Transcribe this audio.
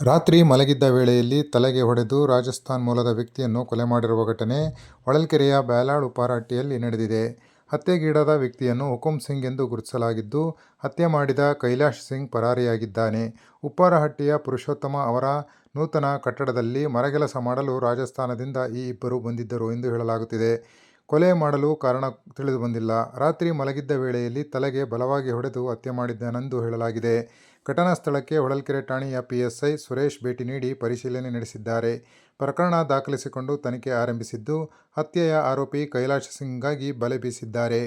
ರಾತ್ರಿ ಮಲಗಿದ್ದ ವೇಳೆಯಲ್ಲಿ ತಲೆಗೆ ಹೊಡೆದು ರಾಜಸ್ಥಾನ್ ಮೂಲದ ವ್ಯಕ್ತಿಯನ್ನು ಕೊಲೆ ಮಾಡಿರುವ ಘಟನೆ ಹೊಳಲ್ಕೆರೆಯ ಬ್ಯಾಲಾಳ್ ಉಪ್ಪಾರಹಟ್ಟಿಯಲ್ಲಿ ನಡೆದಿದೆ. ಹತ್ಯೆಗೀಡಾದ ವ್ಯಕ್ತಿಯನ್ನು ಹುಕುಂ ಸಿಂಗ್ ಎಂದು ಗುರುತಿಸಲಾಗಿದ್ದು, ಹತ್ಯೆ ಮಾಡಿದ ಕೈಲಾಶ್ ಸಿಂಗ್ ಪರಾರಿಯಾಗಿದ್ದಾನೆ. ಉಪ್ಪಾರಹಟ್ಟಿಯ ಪುರುಷೋತ್ತಮ ಅವರ ನೂತನ ಕಟ್ಟಡದಲ್ಲಿ ಮರಗೆಲಸ ಮಾಡಲು ರಾಜಸ್ಥಾನದಿಂದ ಈ ಇಬ್ಬರು ಬಂದಿದ್ದರು ಎಂದು ಹೇಳಲಾಗುತ್ತಿದೆ. ಕೊಲೆ ಮಾಡಲು ಕಾರಣ ತಿಳಿದುಬಂದಿಲ್ಲ. ರಾತ್ರಿ ಮಲಗಿದ್ದ ವೇಳೆಯಲ್ಲಿ ತಲೆಗೆ ಬಲವಾಗಿ ಹೊಡೆದು ಹತ್ಯೆ ಮಾಡಿದ್ದಾನೆಂದು ಹೇಳಲಾಗಿದೆ. ಘಟನಾ ಸ್ಥಳಕ್ಕೆ ಹೊಳಲ್ಕೆರೆ ಠಾಣೆಯ ಪಿಎಸ್ಐ ಸುರೇಶ್ ಭೇಟಿ ನೀಡಿ ಪರಿಶೀಲನೆ ನಡೆಸಿದ್ದಾರೆ. ಪ್ರಕರಣ ದಾಖಲಿಸಿಕೊಂಡು ತನಿಖೆ ಆರಂಭಿಸಿದ್ದು, ಹತ್ಯೆಯ ಆರೋಪಿ ಕೈಲಾಶ್ ಸಿಂಗ್ಗಾಗಿ ಬಲೆ ಬೀಸಿದ್ದಾರೆ.